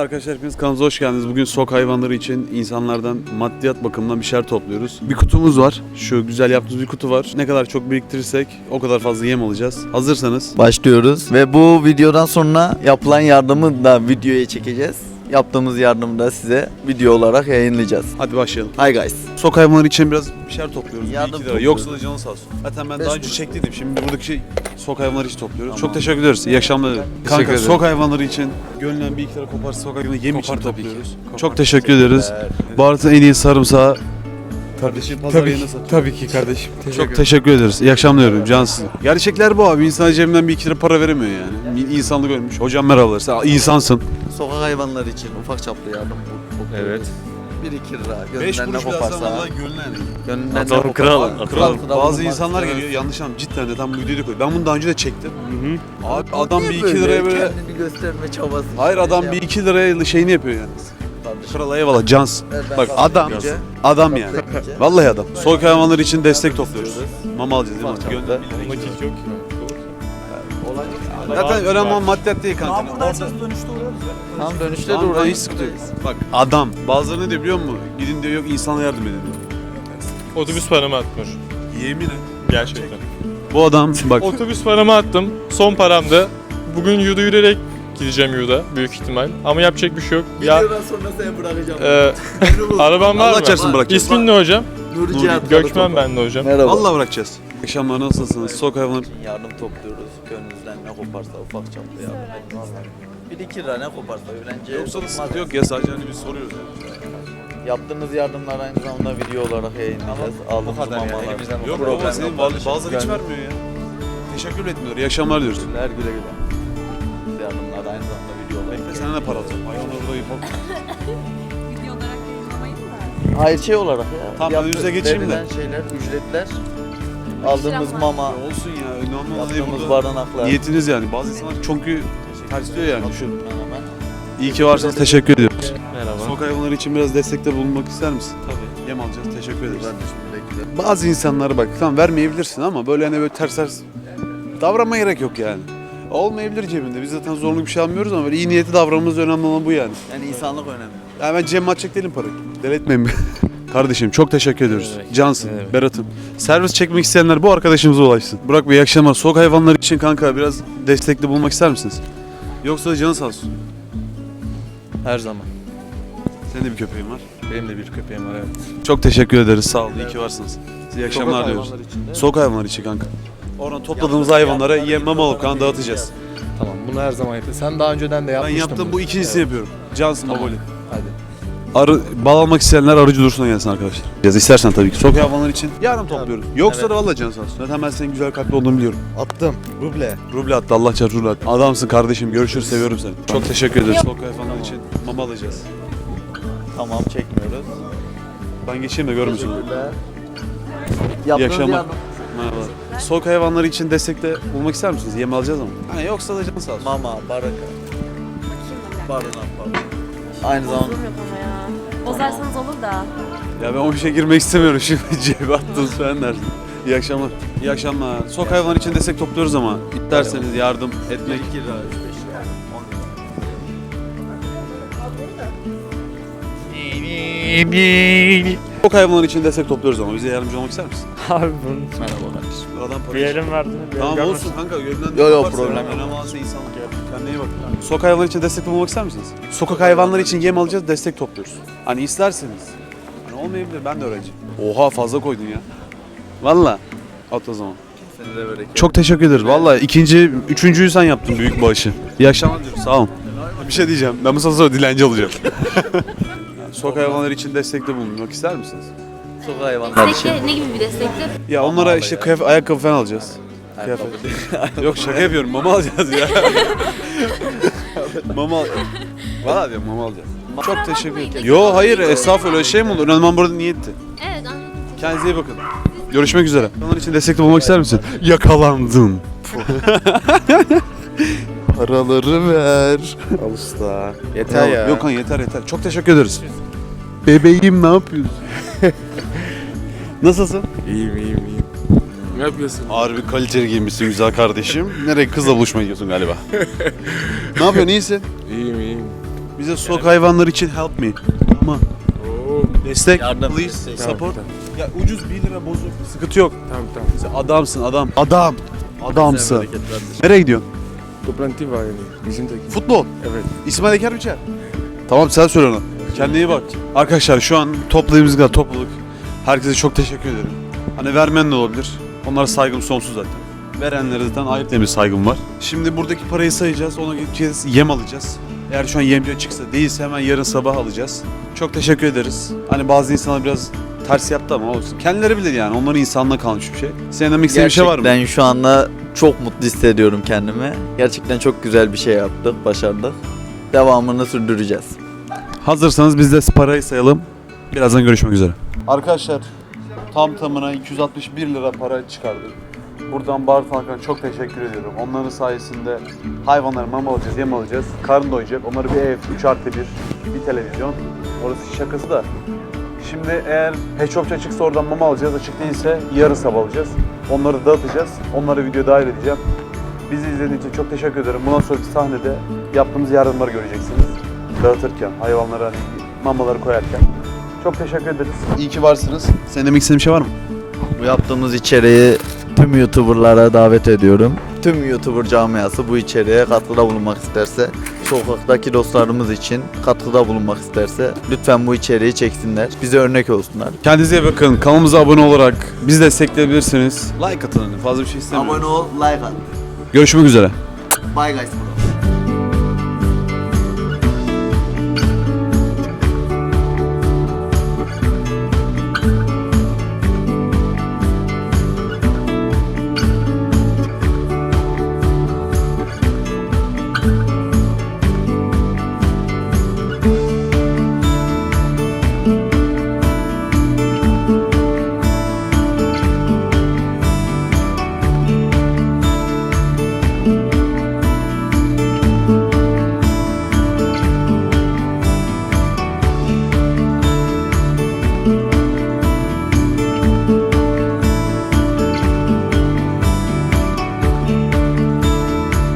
Arkadaşlar hepiniz kanalımıza hoş geldiniz. Bugün sok hayvanları için insanlardan maddiyat bakımından bir şeyler topluyoruz. Bir kutumuz var. Şu güzel yaptığımız bir kutu var. Ne kadar çok biriktirirsek o kadar fazla yem alacağız. Hazırsanız Başlıyoruz ve bu videodan sonra yapılan yardımı da videoya çekeceğiz. Yaptığımız yardımı da size video olarak yayınlayacağız. hadi başlayalım. Hi guys. Sok hayvanları için biraz bir şeyler topluyoruz. Yardım 2 lira. topluyoruz. Yoksa da canı sağ olsun. Zaten ben Beş daha önce kuruş. çektiydim. Şimdi buradaki şey sok hayvanları için topluyoruz. Çok teşekkür ederiz. İyi akşamlar. Kanka ederim. sok hayvanları için gönlünden bir iki lira koparsa sok hayvanı yem için Kopar tabii ki. topluyoruz. Kopar. Çok teşekkür ederiz. Bu arada en iyi sarımsağı kardeşim pazar Tabii yerine ki, satıyor. tabii ki kardeşim. Çok teşekkür ederiz. İyi akşamlar diyorum cansın. Gerçekler bu abi. İnsan cebinden bir iki lira para veremiyor yani. İnsanlık ölmüş. Hocam merhabalar. Sen insansın. Sokak hayvanları için ufak çaplı yardım bu. bu- Evet. 1-2 lira. Beş Gönlünden ne koparsa. Gönlünden ne koparsa. kral, kral, bazı insanlar geliyor yanlış anlam cidden de tam bu videoyu da koy. Ben bunu daha önce de çektim. Hı hı. Abi adam bir Niye iki liraya böyle... Kendini gösterme çabası. Hayır adam bir iki liraya şeyini yapıyor yani. Kardeşim. Kral eyvallah cans. Evet, ben Bak adam, edince- adam yani. edince- Vallahi adam. Soğuk hayvanları için destek topluyoruz. Mama alacağız değil mi? İki Nakit lira. yok ki. Olay- Zaten önemli olan maddiyat değil kanka. Orada... Tam dönüşte de Tamam, ben uğrayın. hiç sıkıntı yok. Bak adam. Bazıları ne diyor biliyor musun? Gidin diyor yok insana yardım edin diyor. Otobüs paramı atmış. Yemin et. Gerçekten. Bu adam bak Otobüs paramı attım. Son paramdı. Bugün yürüyerek gideceğim yurda büyük ihtimal. Ama yapacak bir şey yok. Ya Videodan sonra seni bırakacağım. e, araban var Allah mı? çarpsın bırakacağız. İsmin ne hocam? Nuri Nuri Cihat Gökmen ben de hocam. Merhaba. Vallahi bırakacağız. Akşamlar nasılsınız? Sok hayvanları. Yardım topluyoruz. Gönlünüzden ne koparsa ufak çaplı yardım edin. Bir iki lira ne koparsa öğrenci. Yoksa da sıkıntı yok ya sadece hani biz soruyoruz. Yaptığınız yardımlar aynı zamanda video olarak yayınlayacağız. Aldığımız mamalar. Yok Problem baba senin yok. bazıları hiç vermiyor ya. Teşekkür etmiyor. İyi akşamlar diyoruz. Her güle güle. Yardımlar aynı zamanda video olarak. Bekle sana ne para alacağım? Hayvanlar burada yapalım. Video olarak yayınlamayın da. Hayır şey olarak ya. Tamam, ben Yaptı- önünüze geçeyim de. verilen şeyler, ücretler. Aldığımız mama, Ya olsun ya. Önemli olan ne yaptığımız burada? barınaklar. Niyetiniz yani. Bazı insanlar çünkü ters diyor yani. Düşün. Hemen. İyi ki varsınız. Teşekkür ediyoruz. Merhaba. Sok hayvanları için biraz destekte bulunmak ister misin? Tabii. Yem alacağız. Teşekkür ederiz. Bazı insanlara bak tamam vermeyebilirsin ama böyle hani böyle ters ters davranma gerek yok yani. Olmayabilir cebinde. Biz zaten zorluk bir şey almıyoruz ama böyle iyi niyeti davranmamız önemli olan bu yani. Yani insanlık önemli. Yani ben Cem atacak değilim parayı. Deli etmeyin. Kardeşim çok teşekkür ediyoruz. Evet. Cansın, Evet. Berat'ım. Servis çekmek isteyenler bu arkadaşımıza ulaşsın. Burak Bey iyi akşamlar. Sok hayvanları için kanka biraz destekli bulmak ister misiniz? Yoksa canı sağ olsun. Her zaman. Senin de bir köpeğin var. Benim de bir köpeğim var evet. Çok teşekkür ederiz. Sağ olun. İyi ki varsınız. Size iyi akşamlar diyoruz. Sok hayvanları için kanka. Oradan topladığımız hayvanlara yem mama alıp kan dağıtacağız. Tamam bunu her zaman yapıyorum. Sen daha önceden de Ben yapmıştın. yaptım bu bunu. ikincisini yapıyorum. Cansın Tamam. baboli. Hadi. Arı, bal almak isteyenler arıcı duruşuna gelsin arkadaşlar. Yaz istersen tabii ki. Sok hayvanlar için yarın topluyoruz. Yoksa Evet. da valla can sağ olsun. Zaten ben senin güzel kalpli olduğunu biliyorum. Attım. Ruble. Ruble attı Allah çarpı ruble attı. Adamsın kardeşim görüşürüz seviyorum seni. Çok teşekkür ederiz. Sok hayvanlar için mama alacağız. Tamam çekmiyoruz. Ben geçeyim de görmüşsün. Yaptığınız akşamlar. yardım. Merhabalar. Sok hayvanları için destekte bulmak ister misiniz? Yem alacağız ama. Ha, yoksa da can sağ olsun. Mama, baraka, barınak falan. Aynı zamanda Bozulurum yok ama ya. Bozarsanız olur da. Ya ben o işe girmek istemiyorum şimdi cebe attınız falan dersin. İyi akşamlar. İyi akşamlar. Sok hayvanlar için destek topluyoruz ama isterseniz yardım etmek 2 lira, 3-5 lira, 10 lira. Sok hayvanlar için destek topluyoruz ama bize yardımcı olmak ister misin? Abi bunun Merhaba kardeşim. Adam para bir yerim vardı. bir Tamam yerim olsun kanka yönden Yo, yo, yaparsa problem önemli yok. olan şey insanlık ya. Kendine iyi bak. Sokak hayvanları için destek bulmak ister misiniz? Sokak hayvanları için yem alacağız, destek topluyoruz. Hani isterseniz. Hani olmayabilir, ben de öğrenciyim. Oha fazla koydun ya. Valla. At o zaman. Çok teşekkür ederiz. Valla ikinci, üçüncüyü sen yaptın büyük bağışı. İyi akşamlar diyorum, sağ olun. Bir şey diyeceğim, ben bu sonra dilenci olacağım. Yani Sokak hayvanları için destekte bulunmak ister misiniz? Sokak hayvanlar için. Destekte ne gibi bir destekte? Ya onlara işte kıyafet, ayakkabı falan alacağız. Kıyafet. Yok şaka yapıyorum. Mama alacağız ya. mama al. Valla diyorum mama alacağız. Çok teşekkür ederim. Yo hayır estağfurullah öyle şey mi olur? Önemli burada niyetti. Evet anladım. Kendinize iyi bakın. Görüşmek üzere. Onun için destekte bulmak ister misin? Yakalandın. Paraları ver. Al usta. Yeter ya. Yok kan yeter yeter. Çok teşekkür ederiz. Bebeğim ne yapıyorsun? Nasılsın? İyiyim iyiyim iyiyim. Ne yapıyorsun? Harbi kaliteli giymişsin güzel kardeşim. Nereye kızla buluşmaya gidiyorsun galiba. ne yapıyorsun iyisin? İyiyim iyiyim. Bize sokak hayvanları için help me. Tamam. Oo. Destek. Yardım. Please. Destek. Support. Tamam, Ya ucuz 1 lira bozuk. Sıkıntı yok. tamam tamam. Sen adamsın adam. Adam. Adamsın. Nereye gidiyorsun? Toplantı var yani. Bizimdeki. Futbol. Evet. İsmail Eker Biçer. Tamam sen söyle ona. Kendine iyi bak. Arkadaşlar şu an topladığımız kadar topladık. Herkese çok teşekkür ederim. Hani vermeyen de olabilir. Onlara saygım sonsuz zaten. Verenlere zaten ayıp demir saygım var. Şimdi buradaki parayı sayacağız. Ona gideceğiz. Yem alacağız. Eğer şu an yemci açıksa değilse hemen yarın sabah alacağız. Çok teşekkür ederiz. Hani bazı insanlar biraz ters yaptı ama olsun. Kendileri bilir yani. Onların insanlığına kalmış bir şey. Senin demek istediğin bir şey var mı? Ben şu anda çok mutlu hissediyorum kendimi. Gerçekten çok güzel bir şey yaptık, başardık. Devamını sürdüreceğiz. Hazırsanız biz de parayı sayalım. Birazdan görüşmek üzere. Arkadaşlar tam tamına 261 lira para çıkardık. Buradan Bar Falkan'a çok teşekkür ediyorum. Onların sayesinde hayvanlara mama alacağız, yem alacağız. Karın doyacak. Onlara bir ev, 3 artı 1, bir televizyon. Orası şakası da. Şimdi eğer Shop'ta açıksa oradan mama alacağız. Açık değilse yarın sabah alacağız. Onları dağıtacağız. Onları videoya dahil edeceğim. Bizi izlediğiniz için çok teşekkür ederim. Bundan sonraki sahnede yaptığımız yardımları göreceksiniz. Dağıtırken, hayvanlara hani mamaları koyarken. Çok teşekkür ederiz. İyi ki varsınız. Senin demek istediğin bir şey var mı? Bu yaptığımız içeriği tüm YouTuber'lara davet ediyorum. Tüm YouTuber camiası bu içeriğe katkıda bulunmak isterse, sokaktaki dostlarımız için katkıda bulunmak isterse lütfen bu içeriği çeksinler. Bize örnek olsunlar. Kendinize iyi bakın. Kanalımıza abone olarak bizi destekleyebilirsiniz. Like atın. hani, Fazla bir şey istemiyorum. ol, like at. Görüşmek üzere. Bye guys.